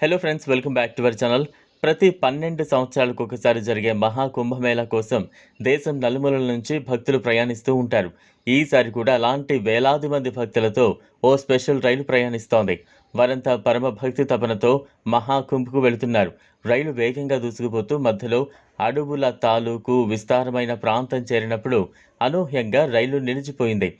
Hello friends welcome back to our channel ప్రతి పన్నెండు సంవత్సరాలకు ఒకసారి జరిగే మహా కుంభమేళా కోసం దేశం నలుమూలల నుంచి భక్తులు ప్రయాణిస్తూ ఉంటారు. ఈసారి కూడా అలాంటి వేలాది మంది భక్తులతో ఓ స్పెషల్ రైలు ప్రయాణిస్తోంది. వారంతా పరమ భక్తి తపనతో మహాకుంభకు వెళుతున్నారు. రైలు వేగంగా దూసుకుపోతూ మధ్యలో అడవుల తాలూకు విస్తారమైన ప్రాంతం చేరినప్పుడు అనూహ్యంగా రైలు నిలిచిపోయింది.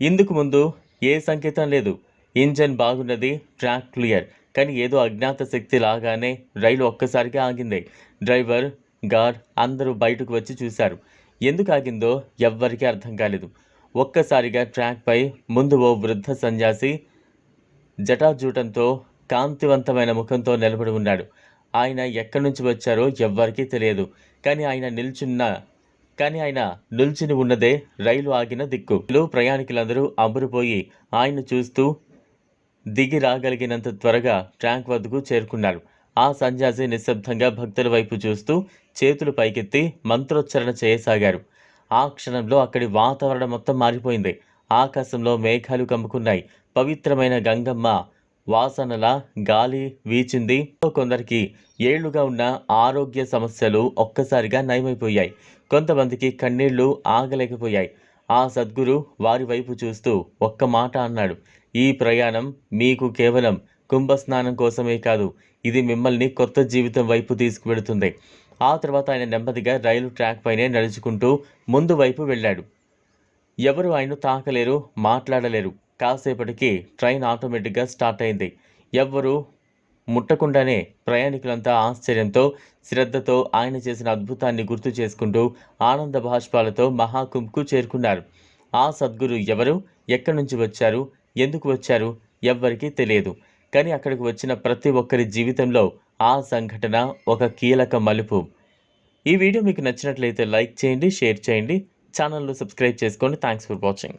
ఇందుకు ముందు ఏ సంకేతం లేదు. ఇంజన్ బాగున్నది ట్రాక్ క్లియర్. కానీ ఏదో అజ్ఞాత శక్తి లాగానే రైలు ఒక్కసారిగా ఆగింది. డ్రైవర్ గార్డ్ అందరూ బయటకు వచ్చి చూశారు. ఎందుకు ఆగిందో ఎవ్వరికీ అర్థం కాలేదు. ఒక్కసారిగా ట్రాక్పై ముందు ఓ వృద్ధ సన్యాసి జటాజూటంతో కాంతివంతమైన ముఖంతో నిలబడి ఉన్నాడు. ఆయన ఎక్కడి నుంచి వచ్చారో ఎవ్వరికీ తెలియదు. కానీ ఆయన నిల్చున్న కానీ ఆయన నిల్చుని ఉన్నదే రైలు ఆగిన దిక్కు. లో ప్రయాణికులందరూ అబ్బురుపోయి ఆయన చూస్తూ దిగి రాగలిగినంత త్వరగా ట్యాంక్ వద్దకు చేరుకున్నారు ఆ సన్యాసి నిశ్శబ్దంగా భక్తుల వైపు చూస్తూ చేతులు పైకెత్తి మంత్రోచ్చరణ చేయసాగారు. ఆ క్షణంలో అక్కడి వాతావరణం మొత్తం మారిపోయింది. ఆకాశంలో మేఘాలు కమ్ముకున్నాయి పవిత్రమైన గంగమ్మ వాసనల గాలి వీచింది. కొందరికి ఏళ్ళుగా ఉన్న ఆరోగ్య సమస్యలు ఒక్కసారిగా నయమైపోయాయి. కొంతమందికి కన్నీళ్ళు ఆగలేకపోయాయి. ఆ సద్గురు వారి వైపు చూస్తూ ఒక్క మాట అన్నాడు. ఈ ప్రయాణం మీకు కేవలం కుంభస్నానం కోసమే కాదు ఇది మిమ్మల్ని కొత్త జీవితం వైపు తీసుకువెడుతుంది ఆ తర్వాత ఆయన నెమ్మదిగా రైలు ట్రాక్ పైనే నడుచుకుంటూ ముందు వైపు వెళ్ళాడు. ఎవరు ఆయన తాకలేరు మాట్లాడలేరు. కాసేపటికి ట్రైన్ ఆటోమేటిక్గా స్టార్ట్ అయింది. ఎవ్వరూ ముట్టకుండానే ప్రయాణికులంతా ఆశ్చర్యంతో శ్రద్ధతో ఆయన చేసిన అద్భుతాన్ని గుర్తు చేసుకుంటూ ఆనంద భాష్పాలతో మహాకుంభ్కు చేరుకున్నారు. ఆ సద్గురు ఎవరు? ఎక్కడి నుంచి వచ్చారు? ఎందుకు వచ్చారు? ఎవ్వరికీ తెలియదు. కానీ అక్కడికి వచ్చిన ప్రతి ఒక్కరి జీవితంలో ఆ సంఘటన ఒక కీలక మలుపు. ఈ వీడియో మీకు నచ్చినట్లయితే లైక్ చేయండి షేర్ చేయండి. ఛానల్ను సబ్స్క్రైబ్ చేసుకోండి. Thanks for watching.